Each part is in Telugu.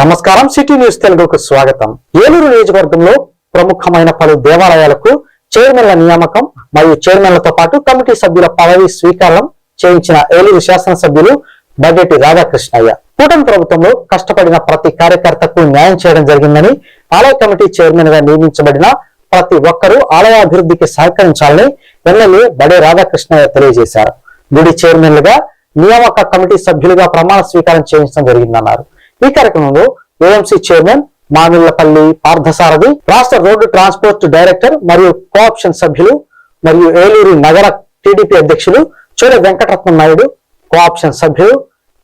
నమస్కారం. సిటీ న్యూస్ తెలుగుకు స్వాగతం. ఏలూరు నియోజకవర్గంలో ప్రముఖమైన పలు దేవాలయాలకు చైర్మన్ల నియామకం మరియు చైర్మన్లతో పాటు కమిటీ సభ్యుల పదవి స్వీకారం చేయించిన ఏలూరు శాసనసభ్యులు బడ్డెటి రాధాకృష్ణయ్య. కూటమి ప్రభుత్వంలో కష్టపడిన ప్రతి కార్యకర్తకు న్యాయం చేయడం జరిగిందని ఆలయ కమిటీ చైర్మన్గా నియమించబడిన ప్రతి ఒక్కరూ ఆలయ అభివృద్ధికి సహకరించాలని ఎమ్మెల్యే బడే రాధాకృష్ణయ్య తెలియజేశారు. గుడి చైర్మన్లుగా నియామక కమిటీ సభ్యులుగా ప్రమాణ స్వీకారం చేయించడం జరిగిందన్నారు. ఈ కార్యక్రమంలో ఏఎంసీ చైర్మన్ మామిళ్ళపల్లి పార్థసారథి రాష్ట్ర రోడ్డు ట్రాన్స్పోర్ట్ డైరెక్టర్ మరియు కోఆప్షన్ సభ్యులు మరియు ఏలూరు నగర టీడీపీ అధ్యక్షులు చోర వెంకటరత్నం నాయుడు కోఆప్షన్ సభ్యులు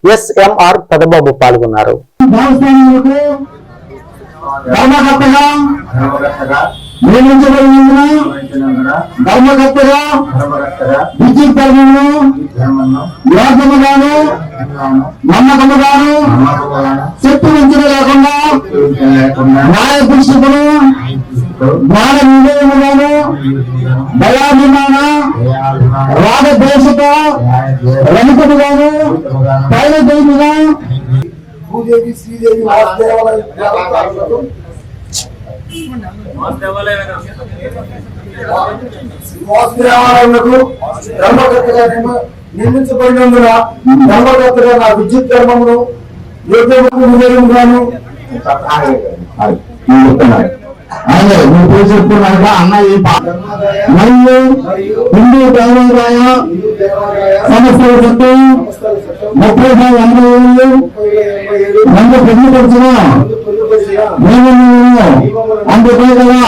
ఎస్ఎంఆర్ పెదబాబు పాల్గొన్నారు. నియమించబడినందున ధర్మకర్తగా విద్యుత్ యోగ్యముగాను ధర్మాను నమ్మకముగాను చెప్పు వంచన లేకుండా న్యాయ పురుషులను జ్ఞాన వివేకముగాను దయాభిమాన రాగద్వేషతో రమితముగాను పైన దేవుగా భూదేవి శ్రీదేవి వాసుదేవాలయం వాసుదేవాలయంకు ధర్మకర్తగా నియమ- ధర్మకర్తగా నా విద్యుత్ ధర్మమును యోగ్యముకు వివేకముగాను అదే నువ్వు పేరు చెప్పుకున్నాక అన్న ఈ మరియు హిందూ దేవాలయ సంస్థల చట్టం ముప్పై ఐదు ఎనభై ఏళ్ళు రెండు పొందుపరిచిన నియమములను అందుకే కదా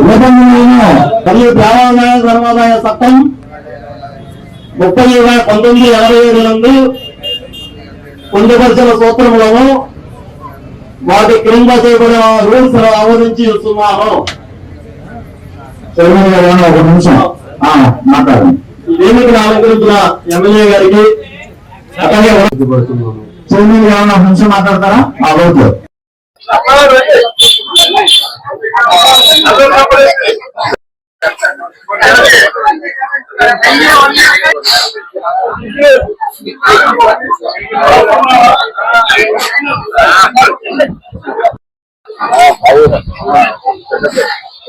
నిబంధనలను మరియు దేవాలయ ధర్మాదాయ చట్టం ముప్పై ఏడు పంతొమ్మిది ఎనభై ఏడు నందు పొందుపరిచిన సూత్రములను వాటి క్రింద చేయబడిన రూల్స్ ఆమోదించి ఇస్తున్నాను చైర్మన్ గారు ఏమన్నా ఒక నిమిషం. ఆ, మాట్లాడండి. ఎన్నికలు అలంకరించిన ఎమ్మెల్యే గారికి అట్లాగే చైర్మన్ గారు ఏమన్నా ఒక నిమిషం మాట్లాడతారా? ఓకే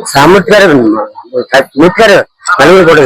సామూర్తి గారు మూర్తి గారు నలుగురు కూడా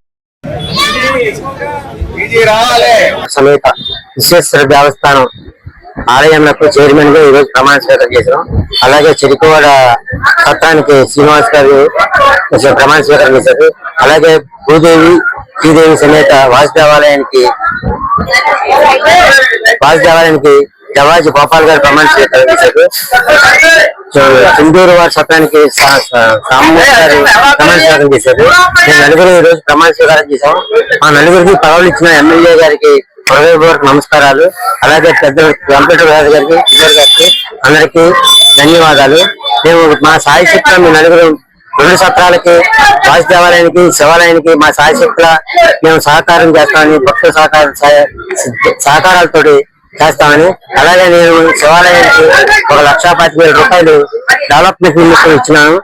సమేత విశ్వేశ్వర దేవస్థానం ఆలయంలో చైర్మన్గా ఈరోజు ప్రమాణ స్వీకారం చేశాం అలాగే చెరికోవాడ సత్రానికి శ్రీనివాస్ గారు ప్రమాణ స్వీకారం చేశారు. అలాగే భూదేవి శ్రీదేవి సమేత వాసుదేవాలయానికి వాసుదేవాలయానికి జవాజీ గోపాల్ గారు ప్రమాణ స్వీకారం చేశారు. సింధూరు వారి గారు ప్రమాణ స్వీకారం చేశారు. మేము నలుగురు ఈ రోజు ప్రమాణ స్వీకారం చేశాం. మా నలుగురికి పదవులు ఇచ్చిన ఎమ్మెల్యే గారికి హృదయపూర్వక నమస్కారాలు. అలాగే పెద్ద కంప్యూటర్ రాజు గారికి కిషోర్ గారికి అందరికీ ధన్యవాదాలు. మేము మా సాయి శక్తుల మీ నలుగురు రెండు సత్రాలకి వాసు దేవాలయానికి శివాలయానికి మా సాయి శక్తుల మేము సహకారం చేస్తామని భక్తుల సహకార సహ- సహకారాలతోటి చేస్తామని. అలాగే నేను శివాలయానికి ఒక లక్ష పది వేల రూపాయలు డెవలప్మెంట్ నిమిత్తం ఇచ్చినాను.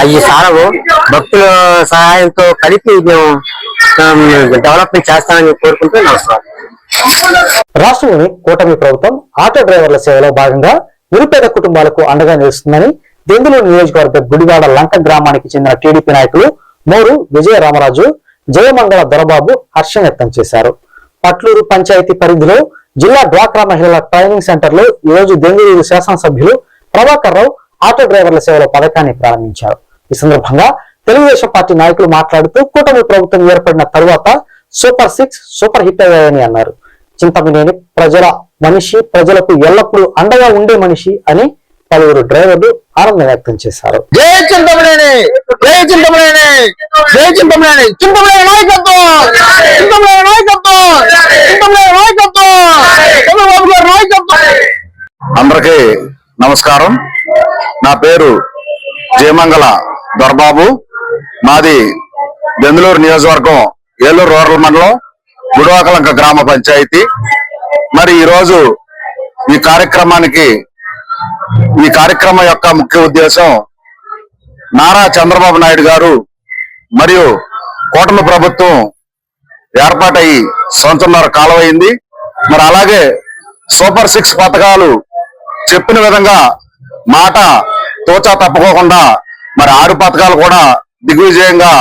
అవి సారవు భక్తుల సహాయంతో కలిపి మేము డెవలప్మెంట్ చేస్తామని కోరుకుంటూ నమస్కారం రాష్ట్రంలోని కూటమి ప్రభుత్వం ఆటో డ్రైవర్ల సేవలో భాగంగా నిరుపేద కుటుంబాలకు అండగా నిలుస్తుందని దెందులూరు నియోజకవర్గ గుడివాడ లంక గ్రామానికి చెందిన టీడీపీ నాయకులు మోరు విజయ రామరాజు జయమంగళ దొరబాబు హర్షం వ్యక్తం చేశారు. పట్లూరు పంచాయతీ పరిధిలో జిల్లా డ్వాక్రా మహిళల ట్రైనింగ్ సెంటర్లో ఈరోజు రోజు శాసనసభ్యులు ప్రభాకర్ రావు ఆటో డ్రైవర్ల సేవల పథకాన్ని ప్రారంభించారు. ఈ సందర్భంగా తెలుగుదేశం పార్టీ నాయకులు మాట్లాడుతూ కూటమి ప్రభుత్వం ఏర్పడిన తరువాత సూపర్ సిక్స్ సూపర్ హిట్ అయ్యాయని అన్నారు. చింతమనేని ప్రజల మనిషి ప్రజలకు ఎల్లప్పుడూ అండగా ఉండే మనిషి అని పలువురు డ్రైవర్లు ఆనందం వ్యక్తం చేశారు. జై చింతమనేని! జై చింతమనేని! జై చింతమనేని! చింతమనేని నాయకత్వం! చింతమనేని నాయకత్వం! చింతమనేని నాయకత్వం! చంద్రబాబు గారి నాయకత్వం! అందరికీ నమస్కారం. నా పేరు జయమంగళ దొరబాబు. మాది బెందులూరు నియోజకవర్గం ఏలూరు రూరల్ మండలం గుడివాకలంక గ్రామ పంచాయతీ. మరి ఈరోజు ఈ కార్యక్రమానికి ఈ కార్యక్రమం యొక్క ముఖ్య ఉద్దేశం నారా చంద్రబాబు నాయుడు గారు మరియు కూటమి ప్రభుత్వం ఏర్పాటై సంవత్సరంన్నర కాలం అయింది మరి అలాగే సూపర్ సిక్స్ పథకాలు చెప్పిన విధంగా మాట తోచా తప్పుకోకుండా మరి ఆరు పథకాలు కూడా దిగ్విజయంగా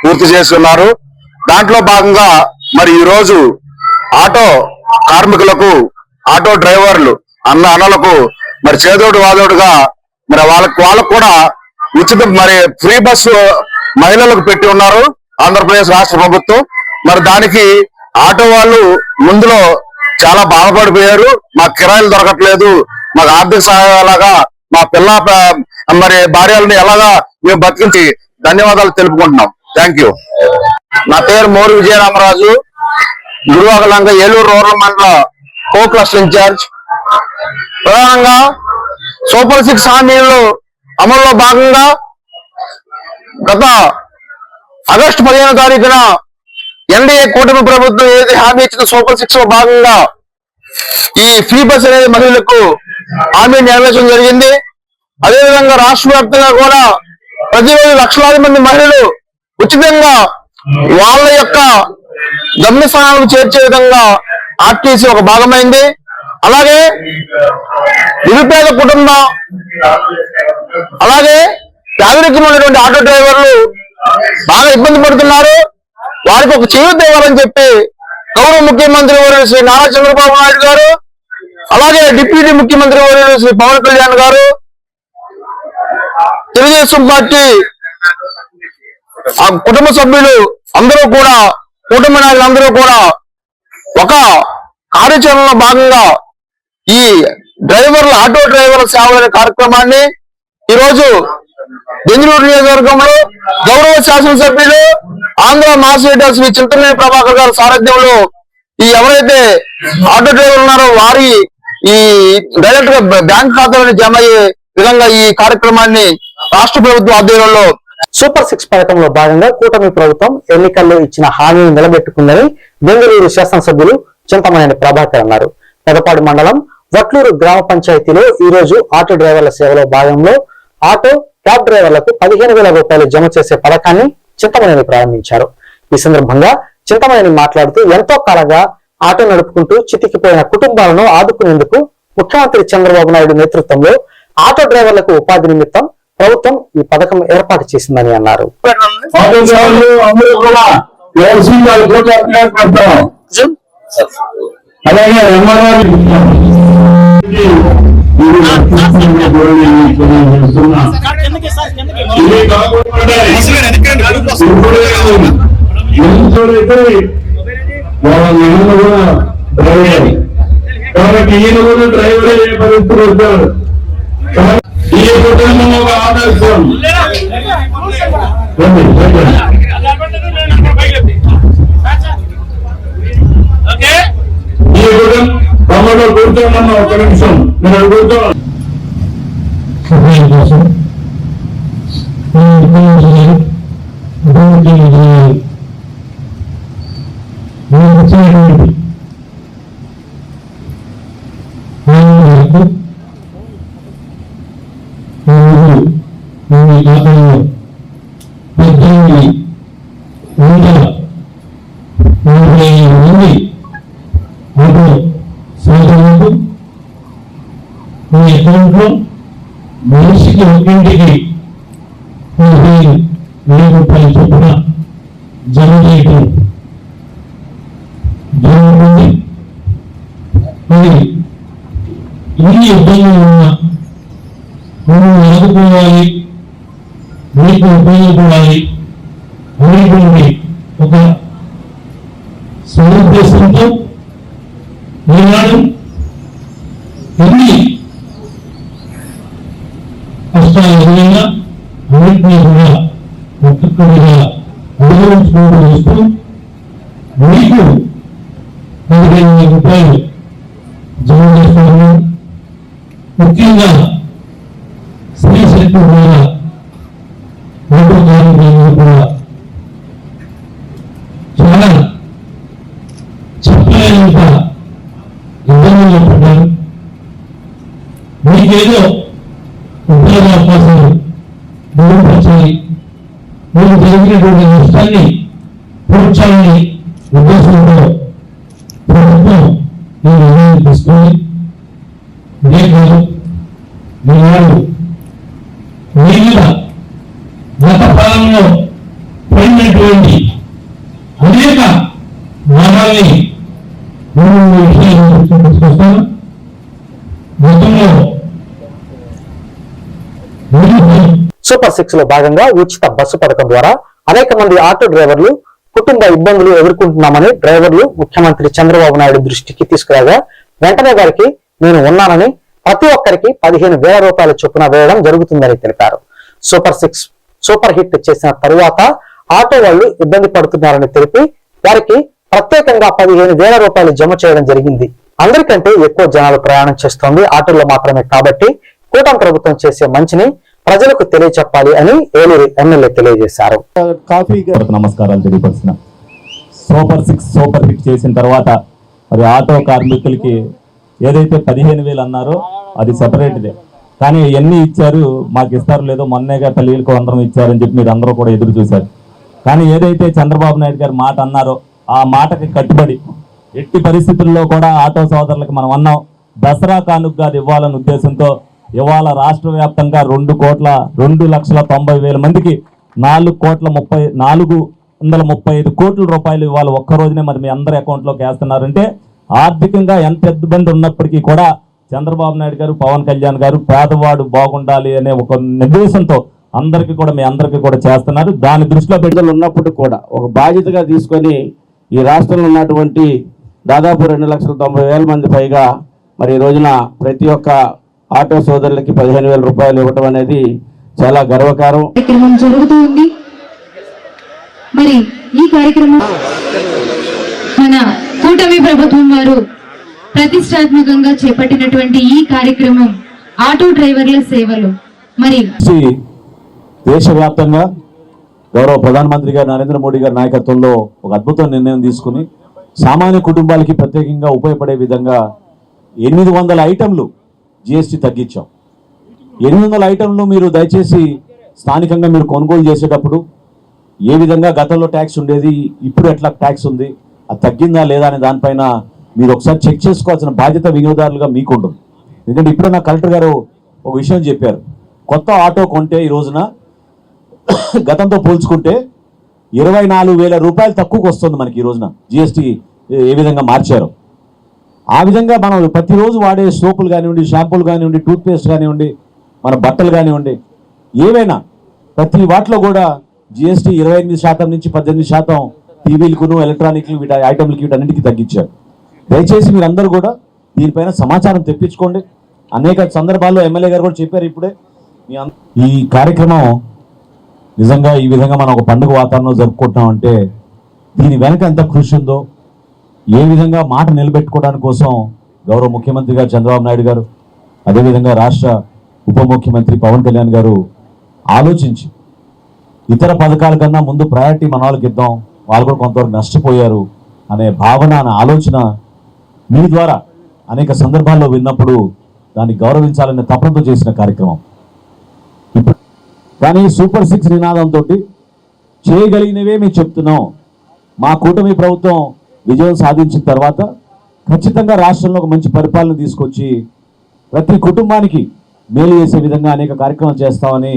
పూర్తి చేస్తున్నారు దాంట్లో భాగంగా మరి ఈ రోజు ఆటో కార్మికులకు ఆటో డ్రైవర్లు అన్న అన్నలకు మరి చేదోడు వాదోడుగా మరి వాళ్ళకి వాళ్ళకు కూడా ఉచిత మరి ఫ్రీ బస్సు మహిళలకు పెట్టి ఉన్నారు ఆంధ్రప్రదేశ్ రాష్ట్ర ప్రభుత్వం. మరి దానికి ఆటో వాళ్ళు ముందులో చాలా బాధపడిపోయారు. మాకు కిరాయిలు దొరకట్లేదు. మాకు ఆర్థిక సహాయం మా పిల్ల మరి భార్యలను ఎలాగా మేము బతికించి ధన్యవాదాలు తెలుపుకుంటున్నాం. థ్యాంక్ యూ నా పేరు మోరు విజయరామరాజు. గురువాగలంగా ఏలూరు రూరల్ మండల కో క్లస్టర్ ఇన్ఛార్జ్ ప్రధానంగా సూపర్ సిక్స్ హామీలు అమల్లో భాగంగా గత ఆగస్టు పదిహేను తారీఖున ఎన్డీఏ కూటమి ప్రభుత్వం ఏదైతే హామీ ఇచ్చిన సూపర్ సిక్స్లో భాగంగా ఈ ఫ్రీ బస్ అనేది మహిళలకు హామీ నెరవేర్చడం జరిగింది. అదేవిధంగా రాష్ట్ర వ్యాప్తంగా కూడా ప్రతిరోజు లక్షలాది మంది మహిళలు ఉచితంగా వాళ్ళ యొక్క గమ్యస్థానాలకు చేర్చే విధంగా ఆర్టీసీ ఒక భాగమైంది. అలాగే నిరుపేద కుటుంబం అలాగే పేదరికమైనటువంటి ఆటో డ్రైవర్లు బాగా ఇబ్బంది పడుతున్నారు. వారికి ఒక చేయూత ఇవ్వాలని చెప్పి గౌరవ ముఖ్యమంత్రి వర్యులు శ్రీ నారా చంద్రబాబు నాయుడు గారు అలాగే డిప్యూటీ ముఖ్యమంత్రి వర్యులు శ్రీ పవన్ కళ్యాణ్ గారు తెలుగుదేశం పార్టీ ఆ కుటుంబ సభ్యులు అందరూ కూడా కుటుంబ నాయకులందరూ కూడా ఒక కార్యాచరణలో భాగంగా ఈ డ్రైవర్ల ఆటో డ్రైవర్ల సేవల కార్యక్రమాన్ని ఈరోజు బెంగళూరు నియోజకవర్గంలో గౌరవ శాసనసభ్యులు ఆంధ్ర మాసిడర్ శ్రీ చింతనేని ప్రభాకర్ గారి సారథ్యంలో ఈ ఎవరైతే ఆటో డ్రైవర్ ఉన్నారో వారి ఈ డైరెక్ట్గా బ్యాంక్ ఖాతాలను జమ అయ్యే విధంగా ఈ కార్యక్రమాన్ని రాష్ట్ర ప్రభుత్వ ఆధ్వర్యంలో సూపర్ సిక్స్ పథకంలో భాగంగా కూటమి ప్రభుత్వం ఎన్నికల్లో ఇచ్చిన హామీని నిలబెట్టుకుందని బెంగళూరు శాసనసభ్యులు చింతమనేని ప్రభాకర్ అన్నారు. పెదపాడు మండలం వట్లూరు గ్రామ పంచాయతీలో ఈ రోజు ఆటో డ్రైవర్ల సేవలో భాగంలో ఆటో క్యాబ్ డ్రైవర్లకు పదిహేను వేల రూపాయలు జమ చేసే పథకాన్ని చింతమనేని ప్రారంభించారు. ఈ సందర్భంగా చింతమనేని మాట్లాడుతూ ఎంతో కాలంగా ఆటో నడుపుకుంటూ చితికిపోయిన కుటుంబాలను ఆదుకునేందుకు ముఖ్యమంత్రి చంద్రబాబు నాయుడు నేతృత్వంలో ఆటో డ్రైవర్లకు ఉపాధి నిమిత్తం ప్రభుత్వం ఈ పథకం ఏర్పాటు చేసిందని అన్నారు. అలాగే కూడా డ్రైవర్ కాబట్టి ఈయన కూడా డ్రైవర్ అయ్యే పరిస్థితి వచ్చాడు? ఈ కుటుంబం ఒక ఆదర్శం. రండి. ఈ కుటుంబం తమలో కూర్చోమన్న ఒక నిమిషం. మీరు అక్కడ కూర్చోవాలి సహాయం కోసం ఈ ఉద్యోగులు ఉద్యోగులు నేను వచ్చినటువంటి ఆనందాలకు ఈరోజు మీ ఖాతాలో పద్దెనిమిది వందల నలభై ఐదు మంది ఆటో సోదరులకు మీ మనిషికి ఒక్కింటికి పదిహేను వేల రూపాయల చొప్పున జమ చేయటం జరుగుతుంది మరి ఇన్ని ఇబ్బందులు ఉన్న మనం ఆదుకోవాలి మీకు ఉపయోగపడాలి అనేటువంటి ఒక సదుద్దేశంతో ఈనాడు ఎన్ని కూడా ఒక్కొక్కరిగా గౌరవించుకుంటూ వస్తూ మీకు పదిహేను వేల రూపాయలు జమ చేస్తాము ముఖ్యంగా స్త్రీ శక్తి ద్వారా కూడా చాలా చెప్పలేనంత ఇబ్బందులు పడ్డారు మీకేదో ఉద్యోగ అవకాశాలు మెరుగుపరచాలి మీరు జరిగినటువంటి నష్టాన్ని పూడ్చాలని ఉద్దేశంతో ప్రభుత్వం ఈ నిర్ణయం తీసుకుంది ఇదే కాదు ఈనాడు మీ మీద గత కాలంలో పడినటువంటి అనేక భాగాల్ని తీసుకొస్తాను గతంలో సూపర్ సిక్స్లో భాగంగా ఉచిత బస్సు పథకం ద్వారా అనేక మంది ఆటో డ్రైవర్లు కుటుంబ ఇబ్బందులు ఎదుర్కొంటున్నామని డ్రైవర్లు ముఖ్యమంత్రి చంద్రబాబు నాయుడు దృష్టికి తీసుకురాగా వెంటనే వారికి నేను ఉన్నానని ప్రతి ఒక్కరికి పదిహేను వేల రూపాయల చొప్పున వేయడం జరుగుతుందని తెలిపారు. సూపర్ సిక్స్ సూపర్ హిట్ చేసిన తరువాత ఆటో వాళ్ళు ఇబ్బంది పడుతున్నారని తెలిపి వారికి ప్రత్యేకంగా పదిహేను వేల రూపాయలు జమ చేయడం జరిగింది. అందరికంటే ఎక్కువ జనాలు ప్రయాణం చేస్తోంది ఆటోల్లో మాత్రమే కాబట్టి కూటమి ప్రభుత్వం చేసే మంచిని ప్రజలకు తెలియచెప్పాలి అని ఏలూరు ఎమ్మెల్యే తెలియజేశారు. నమస్కారాలు తెలియపరుస్తున్నా. సూపర్ సిక్స్ సూపర్ హిట్ చేసిన తర్వాత మరి ఆటో కార్మికులకి ఏదైతే పదిహేను వేలు అన్నారో అది సెపరేట్దే. కానీ ఎన్ని ఇచ్చారు మాకు ఇస్తారు లేదో మొన్నేగా పెళ్ళిళ్ళకు అందరం ఇచ్చారని చెప్పి మీరు అందరూ కూడా ఎదురు చూశారు. కానీ ఏదైతే చంద్రబాబు నాయుడు గారు మాట అన్నారో ఆ మాటకి కట్టుబడి ఎట్టి పరిస్థితుల్లో కూడా ఆటో సోదరులకు మనం అన్నాం దసరా కానుకగా అది ఇవ్వాలనే ఉద్దేశంతో ఇవాళ రాష్ట్ర వ్యాప్తంగా రెండు కోట్ల రెండు లక్షల తొంభై వేల మందికి నాలుగు కోట్ల ముప్పై నాలుగు వందల ముప్పై ఐదు కోట్ల రూపాయలు ఇవాళ ఒక్క రోజునే మరి మీ అందరి అకౌంట్లోకి వేస్తున్నారంటే ఆర్థికంగా ఎంత ఇబ్బంది ఉన్నప్పటికీ కూడా చంద్రబాబు నాయుడు గారు పవన్ కళ్యాణ్ గారు పేదవాడు బాగుండాలి అనే ఒక నిర్దేశంతో అందరికీ కూడా మీ అందరికీ కూడా చేస్తున్నారు. దాని దృష్టిలో బిడ్డలు ఉన్నప్పుడు కూడా ఒక బాధ్యతగా తీసుకొని ఈ రాష్ట్రంలో ఉన్నటువంటి దాదాపు రెండు లక్షల తొంభై వేల మంది పైగా మరి ఈ రోజున ప్రతి ఒక్క ఆటో సోదరులకి పదిహేను వేల రూపాయలు ఇవ్వటం అనేది చాలా గర్వకారం. కార్యక్రమం జరుగుతూ ఉంది. మరి ఈ కార్యక్రమం మన కూటమి ప్రభుత్వం వారు ప్రతిష్టాత్మకంగా చేపట్టినటువంటి ఈ కార్యక్రమం ఆటో డ్రైవర్ల సేవలు. మరి దేశవ్యాప్తంగా గౌరవ ప్రధానమంత్రి గారు నరేంద్ర మోడీ గారి నాయకత్వంలో ఒక అద్భుత నిర్ణయం తీసుకుని సామాన్య కుటుంబాలకి ప్రత్యేకంగా ఉపయోగపడే విధంగా ఎనిమిది వందల ఐటెంలు జిఎస్టీ తగ్గించాం. ఎనిమిది వందల ఐటెంలు మీరు దయచేసి స్థానికంగా మీరు కొనుగోలు చేసేటప్పుడు ఏ విధంగా గతంలో ట్యాక్స్ ఉండేది ఇప్పుడు ఎట్లా ట్యాక్స్ ఉంది అది తగ్గిందా లేదా అనే దానిపైన మీరు ఒకసారి చెక్ చేసుకోవాల్సిన బాధ్యత వినియోగదారులుగా మీకు ఉంటుంది. ఎందుకంటే ఇప్పుడు నా కలెక్టర్ గారు ఒక విషయం చెప్పారు. కొత్త ఆటో కొంటే ఈ రోజున గతంతో పోల్చుకుంటే ఇరవై నాలుగు వేల రూపాయలు తక్కువకు వస్తుంది మనకి ఈ రోజున జిఎస్టీ ఏ విధంగా మార్చారు. ఆ విధంగా మనం ప్రతిరోజు వాడే సోపులు కానివ్వండి షాంపూలు కానివ్వండి టూత్పేస్ట్ కానివ్వండి మన బట్టలు కానివ్వండి ఏవైనా ప్రతి వాటిలో కూడా జిఎస్టీ ఇరవై ఎనిమిది శాతం నుంచి పద్దెనిమిది శాతం టీవీలకును ఎలక్ట్రానిక్లు వీటి ఐటమ్లకి వీటన్నిటికీ తగ్గించారు. దయచేసి మీరందరూ కూడా దీనిపైన సమాచారం తెప్పించుకోండి. అనేక సందర్భాల్లో ఎమ్మెల్యే గారు కూడా చెప్పారు ఇప్పుడే. మీ ఈ కార్యక్రమం నిజంగా ఈ విధంగా మనం ఒక పండుగ వాతావరణంలో జరుపుకుంటున్నాం అంటే దీని వెనక ఎంత కృషి ఉందో ఏ విధంగా మాట నిలబెట్టుకోవడానికి కోసం గౌరవ ముఖ్యమంత్రి గారు చంద్రబాబు నాయుడు గారు అదేవిధంగా రాష్ట్ర ఉప ముఖ్యమంత్రి పవన్ కళ్యాణ్ గారు ఆలోచించి ఇతర పథకాల కన్నా ముందు ప్రయారిటీ మన వాళ్ళకి ఇద్దాం వాళ్ళు కూడా కొంతవరకు నష్టపోయారు అనే భావన అనే ఆలోచన మీ ద్వారా అనేక సందర్భాల్లో విన్నప్పుడు దాన్ని గౌరవించాలనే తపనతో చేసిన కార్యక్రమం. ఇప్పుడు కానీ సూపర్ సిక్స్ నినాదంతో చేయగలిగినవే మేము చెప్తున్నాం. మా కూటమి ప్రభుత్వం విజయం సాధించిన తర్వాత ఖచ్చితంగా రాష్ట్రంలో ఒక మంచి పరిపాలన తీసుకొచ్చి ప్రతి కుటుంబానికి మేలు చేసే విధంగా అనేక కార్యక్రమాలు చేస్తామని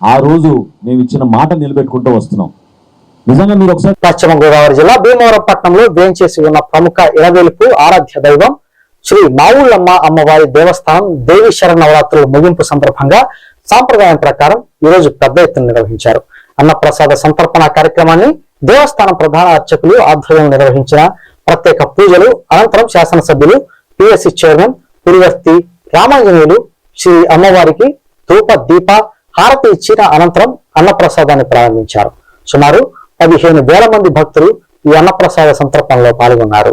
ఆ రోజు మేము ఇచ్చిన మాట నిలబెట్టుకుంటూ వస్తున్నాం. నిజంగా మీరు ఒకసారి పశ్చిమ గోదావరి జిల్లా భీమవరం పట్టణంలో వేంచేసి ఉన్న ప్రముఖ ఇరవేలుపు ఆరాధ్య దైవం శ్రీ మావుళ్ళమ్మ అమ్మవారి దేవస్థానం దేవి శరణ నవరాత్రుల ముగింపు సందర్భంగా సాంప్రదాయం ప్రకారం ఈ రోజు పెద్ద ఎత్తున నిర్వహించారు. అన్నప్రసాద సంతర్పణ కార్యక్రమాన్ని దేవస్థానం ప్రధాన అర్చకులు ఆధ్వర్యంలో నిర్వహించిన ప్రత్యేక పూజలు. అనంతరం శాసనసభ్యులు పిఎస్సి చైర్మన్ పురివర్తి రామాంజనేయులు శ్రీ అమ్మవారికి ధూప దీప హారతి ఇచ్చిన అనంతరం అన్నప్రసాదాన్ని ప్రారంభించారు. సుమారు పదిహేను వేల మంది భక్తులు ఈ అన్నప్రసాద సంతర్పణలో పాల్గొన్నారు.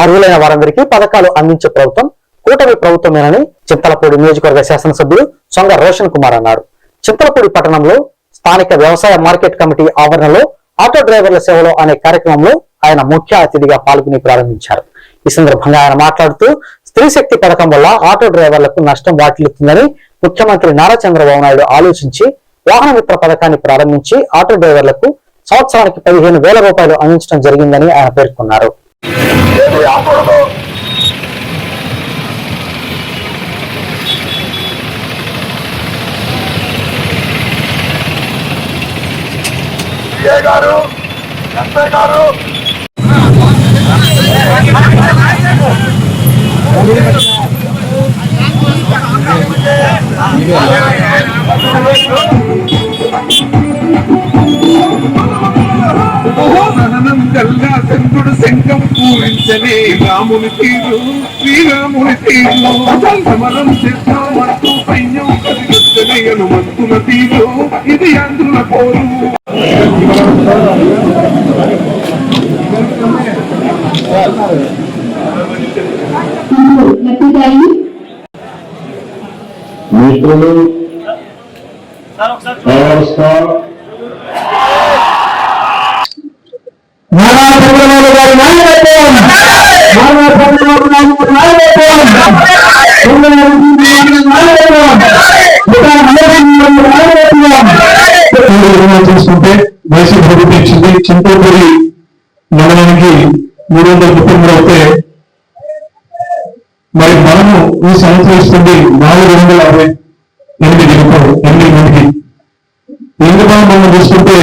అర్హులైన వారందరికీ పథకాలు అందించే ప్రభుత్వం కూటమి ప్రభుత్వమేనని చింతలపూడి నియోజకవర్గ శాసనసభ్యులు సొంగ రోషన్ కుమార్ అన్నారు. చింతలపూడి పట్టణంలో స్థానిక వ్యవసాయ మార్కెట్ కమిటీ ఆవరణలో ఆటో డ్రైవర్ల సేవలో అనే కార్యక్రమంలో ఆయన ముఖ్య అతిథిగా పాల్గొని ప్రారంభించారు. ఈ సందర్భంగా ఆయన మాట్లాడుతూ స్త్రీ శక్తి పథకం వల్ల ఆటో డ్రైవర్లకు నష్టం వాటిల్లుతుందని ముఖ్యమంత్రి నారా చంద్రబాబు నాయుడు ఆలోచించి వాహన మిత్ర పథకాన్ని ప్రారంభించి ఆటో డ్రైవర్లకు సంవత్సరానికి పదిహేను వేల రూపాయలు అందించడం జరిగిందని ఆయన పేర్కొన్నారు. సహనం గల్లా చంద్రుడు శంఖం పూరించని రాముని తీరు శ్రీరాముని తీరు. సమరం చేస్తామంటూ సైన్యం కలిగొచ్చని హనుమంతుల తీరు. ఇది అందుల పోరు. మిత్రులు పవర్ స్టార్ నారా చంద్రబాబు గారి నాయకత్వం నారా చంద్రబాబు నాయుడు నాయకత్వం చంద్రబాబు నాయుడు నాయకత్వం ఇంకా నరేంద్ర మోదీ నాయకత్వం చూసుకుంటే వైసీపీ ప్రభుత్వం ఇచ్చింది చింతపూరి మండలానికి మూడు వందల ముప్పై మూడు అయితే మరి మనము ఈ సంవత్సరం ఇస్తుంది నాలుగు వందల అరవై ఎనిమిది రూపాయలు ఎనిమిది మందికి ఎందుకు మనం చూసుకుంటే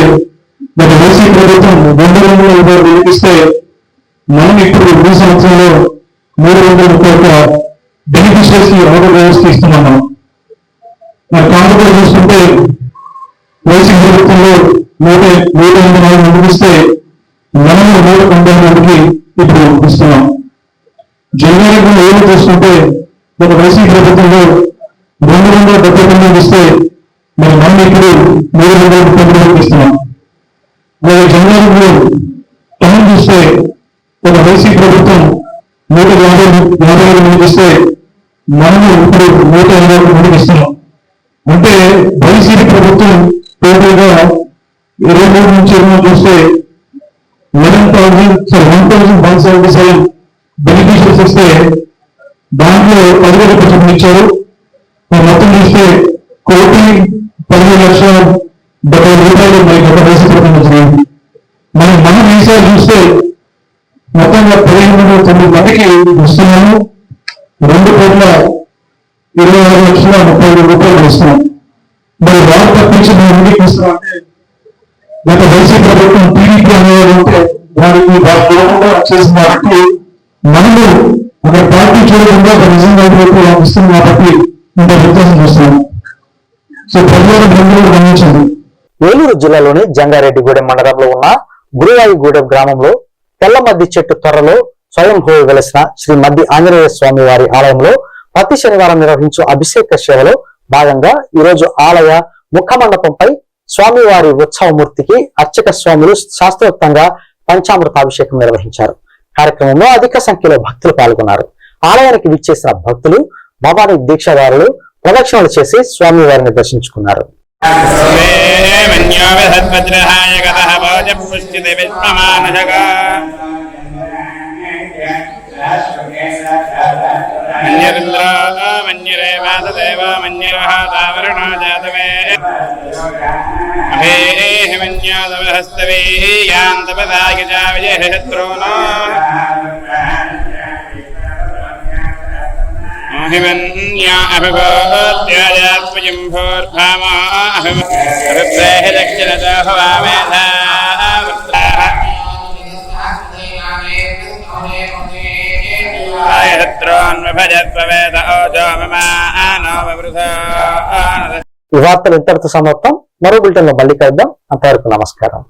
మరి వైసీ ప్రభుత్వం రెండు వందల ఇరవై వేలు మనం ఇప్పుడు ఈ సంవత్సరంలో మూడు వందల ముప్పై ఒక్క బెనిఫిషియర్స్ ఆర్డర్ వ్యవస్థ ఇస్తున్నాం మనం. మరి కాంగ్రెస్ చూసుకుంటే వైసీ ప్రభుత్వంలో నూట నూట ఎనభై నాలుగు మందికి మనము నూట తొంభై మందికి ఇప్పుడు ఇస్తున్నాం జనవరి ఏళ్ళు చూసుకుంటే ఒక వైసీపీ ప్రభుత్వంలో రెండు వందల డెబ్బై తొమ్మిది ఇస్తే మరి మనం ఇప్పుడు మూడు వందల తొమ్మిది ఇస్తున్నాం. మరి జనవరిలో టైం చూస్తే ఒక వైసీపీ ప్రభుత్వం నూట యాభై యాభై ఐదు మందికి ఇస్తే మనము ఇప్పుడు నూట ఎనభై మందికి ఇస్తున్నాం. అంటే వైసీపీ ప్రభుత్వం టోటల్గా ఇరవై మూడు నుంచి ఇరవై చూస్తే eleven thousand sorry one thousand one seventy seven beneficiaries ఇస్తే దాంట్లో పదివేల పర్సెంట్ ఇచ్చారు. మొత్తం చూస్తే కోటి పదిహేను లక్షల డెబ్బై రూపాయలు మరి గత దేశ ప్రభుత్వం జరిగింది మరి మనం ఈసారి చూస్తే మొత్తంగా పదిహేను వందల తొమ్మిది మందికి ఇస్తున్నాము. రెండు కోట్ల ఇరవై ఆరు లక్షల ముప్పై రూపాయలు ఇస్తున్నాం. ప్రభుత్వం టీడీపీ అనేది ఉంటే దానికి వారి దూరంగా చేసిన వారికి మనము ఒక పార్టీ చూడకుండా ఒక నిజంగా వైపు కాబట్టి ఇంత వ్యత్యాసం చూస్తున్నాం సో ప్రజలను అందరూ గమనించండి. ఏలూరు జిల్లాలోని జంగారెడ్డిగూడెం మండలంలో ఉన్న గురువాయిగూడెం గ్రామంలో తెల్లమద్ది చెట్టు త్వరలో స్వయం స్వయంభూ వెలసిన శ్రీ మద్ది ఆంజనేయ స్వామి వారి ఆలయంలో ప్రతి శనివారం నిర్వహించు అభిషేక సేవలో భాగంగా ఈరోజు ఆలయ ముఖ మండపంపై స్వామివారి ఉత్సవమూర్తికి అర్చక స్వాములు శాస్త్రోక్తంగా పంచామృతాభిషేకం నిర్వహించారు. కార్యక్రమంలో అధిక సంఖ్యలో భక్తులు పాల్గొన్నారు. ఆలయానికి విచ్చేసిన భక్తులు భవానీ దీక్షాదారులు ప్రదక్షిణలు చేసి స్వామివారిని దర్శించుకున్నారు. మన్యోవిధద్వజ్రహాయ గతః భోజపుష్టితి విశ్వమానజగ మన్యరుద్రో మన్యరేవాతదేవ మన్యరః తావరుణో జాతమే అభేః మన్యాదవహస్తవే యాంతపదాయ చ విజయశత్రూనో అభిమన్యా ఈ వార్తలు ఇంతటితో సమాప్తం. మరో బులెటిన్లో మళ్ళీ కలుద్దాం. అంతవరకు నమస్కారం.